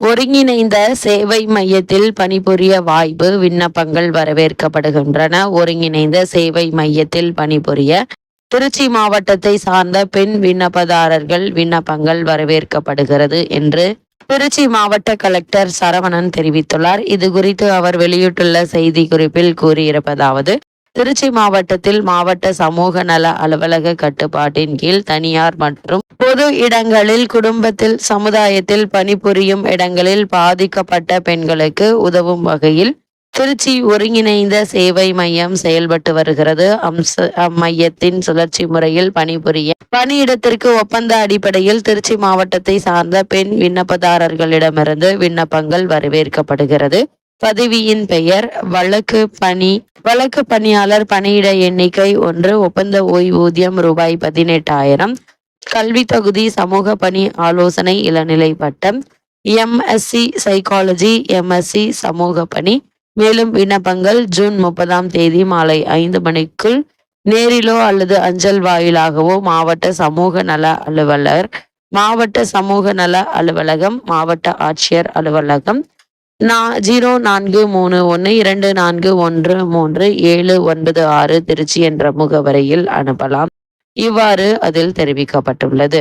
ஒருங்கிணைந்த சேவை மையத்தில் பணிபுரிய வாய்ப்பு விண்ணப்பங்கள் வரவேற்கப்படுகின்றன. ஒருங்கிணைந்த சேவை மையத்தில் பணிபுரிய திருச்சி மாவட்டத்தை சார்ந்த பெண் விண்ணப்பதாரர்கள் விண்ணப்பங்கள் வரவேற்கப்படுகிறது என்று திருச்சி மாவட்ட கலெக்டர் சரவணன் தெரிவித்துள்ளார். இது குறித்து அவர் வெளியிட்டுள்ள செய்தி குறிப்பில் கூறியிருப்பதாவது திருச்சி மாவட்டத்தில் மாவட்ட சமூக நல அலுவலக கட்டுப்பாட்டின் கீழ் தனியார் மற்றும் பொது இடங்களில் குடும்பத்தில் சமுதாயத்தில் பணிபுரியும் இடங்களில் பாதிக்கப்பட்ட பெண்களுக்கு உதவும் வகையில் திருச்சி ஒருங்கிணைந்த சேவை மையம் செயல்பட்டு வருகிறது. அம்ச அம்மையத்தின் சுழற்சி முறையில் பணிபுரிய பணியிடத்திற்கு ஒப்பந்த அடிப்படையில் திருச்சி மாவட்டத்தை சார்ந்த பெண் விண்ணப்பதாரர்களிடமிருந்து விண்ணப்பங்கள் வரவேற்கப்படுகிறது. பதவியின் பெயர் வழக்கு பணி வழக்கு பணியாளர் பணியிட எண்ணிக்கை ஒன்று ஒப்பந்த ஓய்வூதியம் ரூபாய் பதினெட்டாயிரம் கல்வி தகுதி சமூக பணி ஆலோசனை இளநிலை பட்டம் எம்எஸ்சி சைக்காலஜி எம்எஸ்சி சமூக பணி. மேலும் விண்ணப்பங்கள் ஜூன் முப்பதாம் தேதி மாலை ஐந்து மணிக்குள் நேரிலோ அல்லது அஞ்சல் வாயிலாகவோ மாவட்ட சமூக நல அலுவலர் மாவட்ட சமூக நல அலுவலகம் மாவட்ட ஆட்சியர் அலுவலகம். நா ஜீரோ நான்கு மூணு ஒன்று இரண்டு நான்கு ஒன்று மூன்று ஏழு ஒன்பது ஆறு திருச்சி என்ற முகவரியில் அனுப்பலாம். இவ்வாறு அதில் தெரிவிக்கப்பட்டுள்ளது.